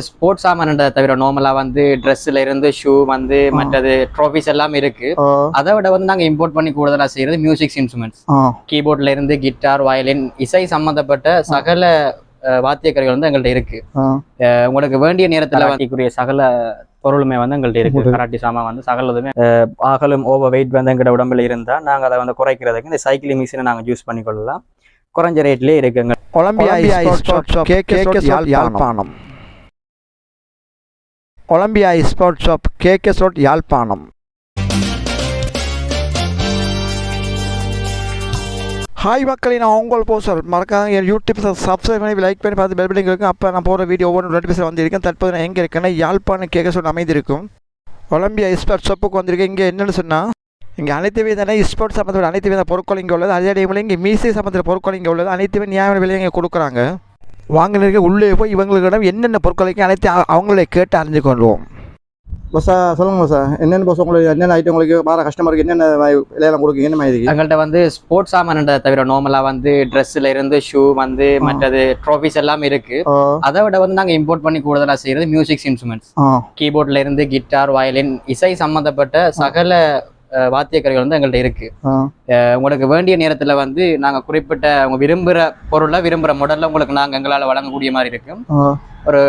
Sports சாமான்ன்றதை தவிர நார்மலா வந்து ட்ரெஸ்ல இருந்து ஷூ வந்து மற்றது ட்ராஃபிஸ் எல்லாம் இருக்கு. அதை விட வந்து நாங்க இம்போர்ட் பண்ணி கூடுதலா செய்யறது மியூசிக் இன்ஸ்ட்ருமெண்ட்ஸ் கீபோர்ட்ல இருந்து கிட்டார் வயலின் இசை சம்பந்தப்பட்ட சகல அஹ், வாத்தியக்கருவிகள் வந்து எங்கள்ட்ட இருக்கு. உங்களுக்கு வேண்டிய நேரத்துல வாத்தியக்குரிய சகல பொருளுமே வந்து எங்கள்ட்ட இருக்கு. கராட்டி சாமான் வந்து சகலதுமே. அஹ், ஆகலும் ஓவர் வெயிட் வந்து எங்கள்ட உடம்புல இருந்தா நாங்க அதை வந்து குறைக்கிறதுக்கு இந்த சைக்கிளிங் மிஷினை நாங்க யூஸ் பண்ணி கொள்ளலாம் குறைஞ்ச ரேட்லயே இருக்கு எங்க Olympia sports shop KK Jaffna. Olympia sports shop KK road Jaffna. Hi மக்களே நான் உங்கள் போஸ்டர் மறக்காம என் யூடியூப் சப்ஸ்கிரைப் பண்ணி லைக் பண்ணி பார்த்து பெல் இருக்கும் அப்போ நான் போகிற வீடியோ ஒவ்வொரு நோட்டிஃபிகேஷன் வந்திருக்கேன் தற்போது நான் எங்கே இருக்கேன்னா யாழ்ப்பாணம் கேட்க ரோட் அமைந்திருக்கும். ஒலம்பியா ஸ்போர்ட்ஸ் ஷாப்புக்கு வந்திருக்கேன். இங்கே என்னென்னு சொன்னால் இங்கே அனைத்து விதமான ஸ்போர்ட்ஸ் சம்மந்தப்பட்ட அனைத்து வித பொருட்கள் இங்கே உள்ளது. அதே டைமில் இங்கே மீசை சம்மந்தப்பட்ட பொருட்கள் இங்கே உள்ளது. அனைத்துமே நியாயமான விலையை இங்கே கொடுக்குறாங்க. வாங்கினருக்கு உள்ளே போய் இவங்களிடம் என்னென்ன பொருட்களுக்கு அனைத்து அவங்களே கேட்டு அறிஞ்சு கொள்வோம். பஸ்ஸா சொல்லுங்க பஸ்ஸா என்னென்ன பஸ் உங்களுக்கு என்னென்ன ஐட்டம் உங்களுக்கு வர கஸ்டமருக்கு என்னென்ன விலையெல்லாம் கொடுக்குங்க என்ன மாதிரி எங்கள்ட்ட வந்து ஸ்போர்ட்ஸ் சாமான்ன்றதை தவிர நார்மலா வந்து ட்ரெஸ்ல இருந்து ஷூ வந்து மற்றது ட்ராஃபிஸ் எல்லாம் இருக்கு. ஆ. அதை விட வந்து நாங்க இம்போர்ட் பண்ணி கூடுதலா செய்யறது மியூசிக் இன்ஸ்ட்ருமெண்ட்ஸ் கீபோர்ட்ல இருந்து கிட்டார் வயலின் இசை சம்பந்தப்பட்ட சகல அஹ், வாத்தியக்கருவிகள் வந்து எங்கள்ட்ட இருக்கு. உங்களுக்கு வேண்டிய நேரத்துல வந்து நாங்க குறிப்பிட்ட உங்க விரும்புற பொருளை விரும்புற மாடல்ல உங்களுக்கு நாங்க எங்களால வழங்கக்கூடிய மாதிரி இருக்கும் ஒரு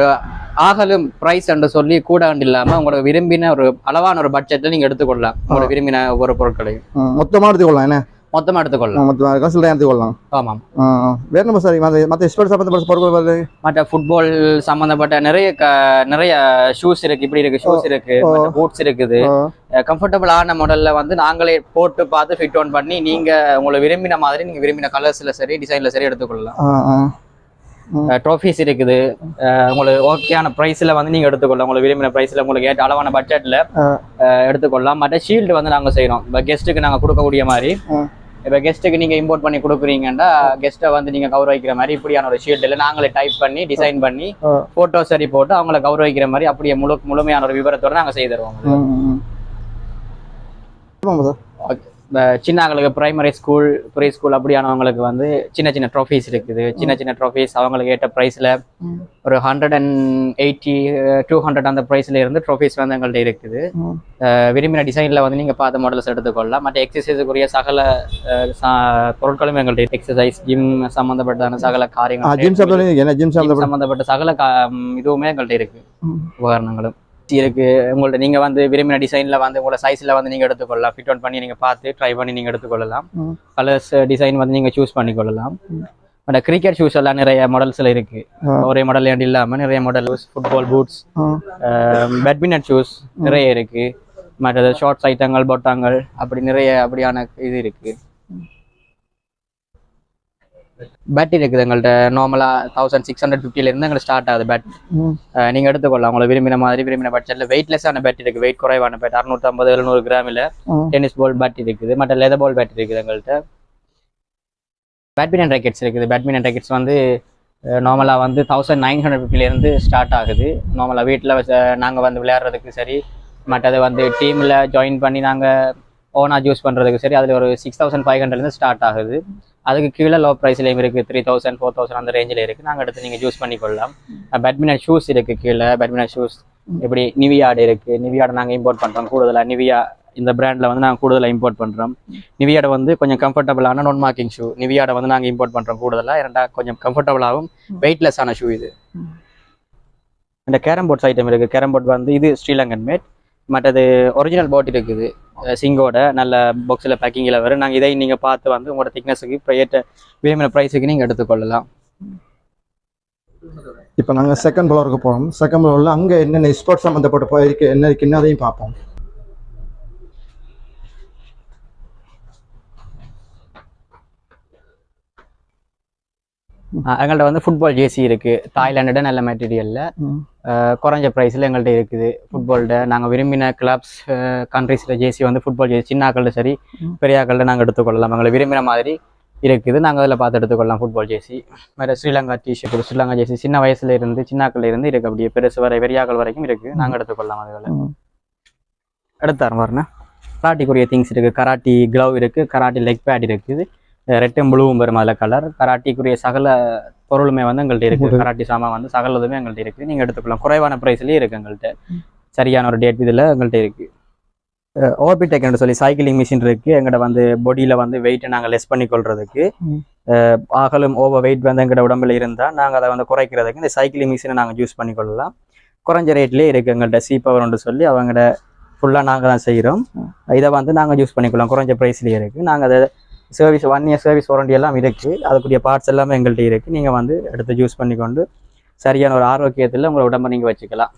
ஆகலும் பிரைஸ் என்று சொல்லி கூட இல்லாம உங்களுக்கு விரும்பின ஒரு அளவான ஒரு பட்ஜெட்ல நீங்க எடுத்துக்கொள்ளலாம். உங்களுக்கு விரும்பின ஒவ்வொரு பொருட்களையும். மொத்தமா எடுத்துக்கொள்ளலாம் என்ன? மொத்தமா எடுத்துக்கொள்ளலாம். மொத்தமாக காசில் எடுத்துக்கொள்ளலாம். ஆமாம். வேற என்ன பஸ் மற்ற ஸ்போர்ட்ஸ் சம்மந்தப்பட்ட பொருட்கள் வருது? மற்ற ஃபுட்பால் சம்பந்தப்பட்ட நிறைய நிறைய ஷூஸ் இருக்கு. இப்படி இருக்கு. ஷூஸ் இருக்கு. பூட்ஸ் இருக்குது. கம்ஃபர்டபுளான மாடல்ல வந்து நாங்களே போட்டு பார்த்து ஃபிட் ஆன் பண்ணி நீங்க உங்களுக்கு விரும்பின மாதிரி நீங்க விரும்பின கலர்ஸ்ல சரி டிசைன்ல சரி எடுத்துக்கொள்ளலாம். ட்ராஃபிஸ் இருக்குது. உங்களுக்கு ஓகேயான ப்ரைஸ்ல வந்து நீங்க எடுத்துக்கொள்ளலாம். உங்களுக்கு விரும்பின ப்ரைஸ்ல உங்களுக்கு ஏற்ற அளவான பட்ஜெட்ல. எடுத்துக்கொள்ளலாம். மற்ற ஷீல்டு வந்து நாங்க செய்யறோம் கெஸ்ட்டுக்கு நாங்க கொடுக்கக்கூடிய மாதிரி. இப்போ கெஸ்ட்டுக்கு நீங்க இம்போர்ட் பண்ணி கொடுக்குறீங்கன்னா கெஸ்ட்டை வந்து நீங்க கௌரவிக்கிற மாதிரி இப்படியான ஒரு ஷீல்டுல நாங்களே டைப் பண்ணி டிசைன் பண்ணி ஆ. போட்டோ சரி போட்டு அவங்கள கௌரவிக்கிற மாதிரி அப்படியே முழு முழுமையான ஒரு விவரத்தோட நாங்க செய்து தருவோம். ம், சின்னங்களுக்கு பிரைமரி ஸ்கூல் ப்ரீ ஸ்கூல் அப்படியானவங்களுக்கு வந்து சின்ன சின்ன ட்ராஃபீஸ் இருக்குது. சின்ன சின்ன ட்ராஃபீஸ் அவங்களுக்கு ஏற்ற ப்ரைஸில் ஒரு hundred and eighty two hundred அந்த ப்ரைஸில் இருந்து ட்ராஃபீஸ் வந்து எங்கள்கிட்ட இருக்குது. விரும்பின டிசைனில் வந்து நீங்கள் பார்த்த மாடல்ஸ் எடுத்துக்கொள்ளலாம். மற்ற எக்ஸசைஸுக்குரிய சகல பொருட்களும் எங்கள்கிட்ட எக்ஸசைஸ் ஜிம் சம்மந்தப்பட்டதான சகல காரியங்கள் ஜிம் சம்மந்தப்பட்ட சகல இதுவுமே எங்கள்கிட்ட இருக்கு. ம். உபகரணங்களும் இருக்கு. உங்கள்ட்ட நீங்க வந்து விரும்பின டிசைன்ல வந்து உங்களோட சைஸ்ல வந்து நீங்க எடுத்துக்கொள்ளலாம். ஃபிட் அவுட் பண்ணி நீங்க பார்த்து ட்ரை பண்ணி நீங்க எடுத்துக்கொள்ளலாம். கலர்ஸ் டிசைன் வந்து நீங்க சூஸ் பண்ணிக்கொள்ளலாம். அந்த கிரிக்கெட் ஷூஸ் எல்லாம் நிறைய மாடல்ஸ்ல இருக்கு. ஒரே மாடல் ஏன் இல்லாம நிறைய model football boots badminton shoes நிறைய இருக்கு. மற்றது ஷார்ட்ஸ் ஐட்டங்கள் பொட்டாங்கள் அப்படி நிறைய அப்படியான இது இருக்கு. பேட் இருக்குது எங்கள்கிட்ட நார்மலா தௌசண்ட் சிக்ஸ் ஹண்ட்ரட் இருந்து எங்களுக்கு ஸ்டார்ட் ஆகுது பேட் ம். அஹ் நீங்க எடுத்துக்கொள்ளலாம். உங்களை விரும்பின மாதிரி விரும்பின பட்ஜெட்ல வெயிட்லெஸ்ஸான பேட் இருக்கு. வெயிட் குறைவான பேட் அறுநூற்றம்பது எழுநூறு கிராமில். டென்னிஸ் பால் பேட் இருக்குது. மற்ற லெதர் பால் பேட் இருக்குது எங்கள்கிட்ட பேட்மிண்டன் ராக்கெட்ஸ் இருக்குது. பேட்மிண்டன் ராக்கெட்ஸ் வந்து நார்மலாக வந்து தௌசண்ட் நைன் ஹண்ட்ரட் இருந்து ஸ்டார்ட் ஆகுது. நார்மலாக வீட்டில் நாங்கள் வந்து விளையாடுறதுக்கு சரி மற்றது வந்து டீமில் ஜாயின் பண்ணி நாங்கள் ஓனாக யூஸ் பண்ணுறதுக்கு சரி அதில் ஒரு சிக்ஸ் தௌசண்ட் ஃபைவ் ஹண்ட்ரட்லேருந்து ஸ்டார்ட் ஆகுது. அதுக்கு கீழே லோ ப்ரைஸ்லேயும் இருக்குது த்ரீ தௌசண்ட் ஃபோர் தௌசண்ட் அந்த ரேஞ்சில் இருக்குது நாங்கள் எடுத்து நீங்கள் யூஸ் பண்ணிக்கொள்ளலாம். பேட்மிண்டன் ஷூஸ் இருக்குது கீழே. பேட்மிண்டன் ஷூஸ் இப்படி நிவியாடு இருக்குது நிவியாடு நாங்கள் இம்போர்ட் பண்ணுறோம் கூடுதலாக நிவியா இந்த பிராண்டில் வந்து நாங்கள் கூடுதலாக இம்போர்ட் பண்ணுறோம் நிவியாட வந்து கொஞ்சம் கம்ஃபர்டபுளான நான் மார்க்கிங் ஷூ நிவியாட வந்து நாங்கள் இம்போர்ட் பண்ணுறோம் கூடுதலாக இரண்டா கொஞ்சம் கம்ஃபர்டபுளாகவும் வெயிட்லெஸ்ஸான ஷூ இது. இந்த கேரம் போர்ட்ஸ் ஐட்டம் இருக்குது கேரம் போர்ட் வந்து இது ஸ்ரீலங்கன் மேட் மற்றது ஒரிஜினல் போட் இருக்குது. சிங்கோட நல்ல பாக்ஸில் பேக்கிங்கில் வரும். நாங்கள் இதை நீங்கள் பார்த்து வந்து உங்களோட திக்னஸுக்கு இப்போ ஏற்ற விரும்பின ப்ரைஸுக்கு நீங்கள் எடுத்துக்கொள்ளலாம் இப்போ நாங்கள் செகண்ட் ஃப்ளோருக்கு போகிறோம் செகண்ட் ஃப்ளோரில் அங்கே என்னென்ன ஸ்போர்ட்ஸ் சம்மந்தப்பட்ட போயிருக்கு என்ன இருக்குன்னு அதையும் பார்ப்போம். அஹ் எங்கள்ட்ட வந்து ஃபுட்பால் ஜேசி இருக்குது தாய்லாண்டோட நல்ல மெட்டீரியலில். குறைஞ்ச ப்ரைஸில் எங்கள்கிட்ட இருக்குது ஃபுட்பால்ட நாங்கள் விரும்பின கிளப்ஸ் கண்ட்ரீஸில் ஜேசி வந்து ஃபுட்பால் ஜேசி சின்னாக்கள்ல சரி பெரியாக்கள்ல நாங்கள் எடுத்துக்கொள்ளலாம். எங்களை விரும்பின மாதிரி இருக்குது. நாங்கள் அதில் பார்த்து எடுத்துக்கொள்ளலாம் ஃபுட்பால் ஜேசி வேறு ஸ்ரீலங்கா டிஷர்ட் ஸ்ரீலங்கா ஜேசி சின்ன வயசுல இருந்து சின்னாக்கள்ல இருந்து இருக்கு. அப்படியே பெருசு வரை பெரியாக்கள் வரைக்கும் இருக்குது நாங்கள் எடுத்துக்கொள்ளலாம் அதுகளை. எடுத்தாரம் பாருண்ணா கராட்டிக்குரிய திங்ஸ் இருக்குது கராட்டி க்ளவ் இருக்குது கராட்டி லெக் பேட் இருக்குது. ரெட்டும் ப்ளூவும் வரும் அதில் கலர் கராட்டிக்குரிய சகல பொருளுமே வந்து எங்கள்கிட்ட இருக்கு. உங்களுக்கு. கராட்டி சாமான் வந்து சகலதுமே எங்கள்கிட்ட இருக்கு. நீங்க எடுத்துக்கலாம். குறைவான ப்ரைஸ்லயே இருக்கு எங்கள்கிட்ட சரியான ஒரு டேட் இதில் எங்கள்கிட்ட இருக்கு. ஓபிடெக்னு சொல்லி சைக்கிளிங் மிஷின் இருக்கு. எங்கள்கிட்ட வந்து பொடியில வந்து வெயிட்டை நாங்கள் லெஸ் பண்ணி கொள்றதுக்கு ம். அஹ், ஆகலும் ஓவர் வெயிட் வந்து எங்கள்கிட்ட உடம்புல இருந்தால் நாங்கள் அதை வந்து குறைக்கிறதுக்கு இந்த சைக்கிளிங் மிஷினை நாங்கள் யூஸ் பண்ணி கொள்ளலாம் குறைஞ்ச ரேட்லேயே இருக்கு எங்கள்கிட்ட சி பவர்னு சொல்லி அவங்கள்ட்ட ஃபுல்லாக நாங்கள் தான் செய்கிறோம் இதை வந்து நாங்கள் யூஸ் பண்ணிக்கலாம் குறைஞ்ச ப்ரைஸ்லேயே இருக்குது நாங்கள் அதை service one year service warranty எல்லாம் இருக்குது அதுக்குரிய பார்ட்ஸ் எல்லாமே எங்கள்கிட்ட இருக்குது நீங்கள் வந்து எடுத்து யூஸ் பண்ணிக்கொண்டு சரியான ஒரு ஆரோக்கியத்தில் உங்களை உடம்பை நீங்கள் வச்சுக்கலாம்.